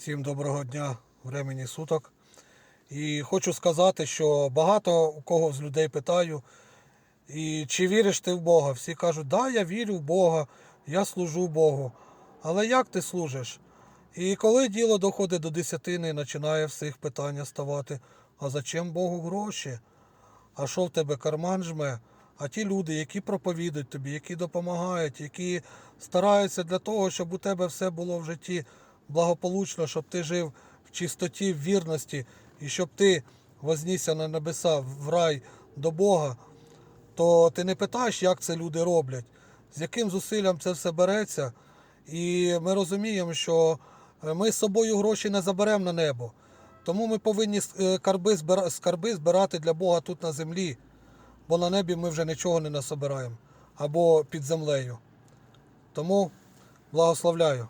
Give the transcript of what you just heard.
Всім доброго дня, времені суток. І хочу сказати, що багато у кого з людей питаю, і чи віриш ти в Бога? Всі кажуть, да, я вірю в Бога, я служу Богу. Але як ти служиш? І коли діло доходить до десятини, починає всіх питання ставати: а зачем Богу гроші? А що в тебе карман жме? А ті люди, які проповідують тобі, які допомагають, які стараються для того, щоб у тебе все було в житті благополучно, щоб ти жив в чистоті, в вірності, і щоб ти вознісся на небеса в рай до Бога, то ти не питаєш, як це люди роблять, з яким зусиллям це все береться. І ми розуміємо, що е, ми з собою гроші не заберемо на небо. Тому ми повинні е, скарби збирати для Бога тут на землі, бо на небі ми вже нічого не насобираємо або під землею. Тому благословляю.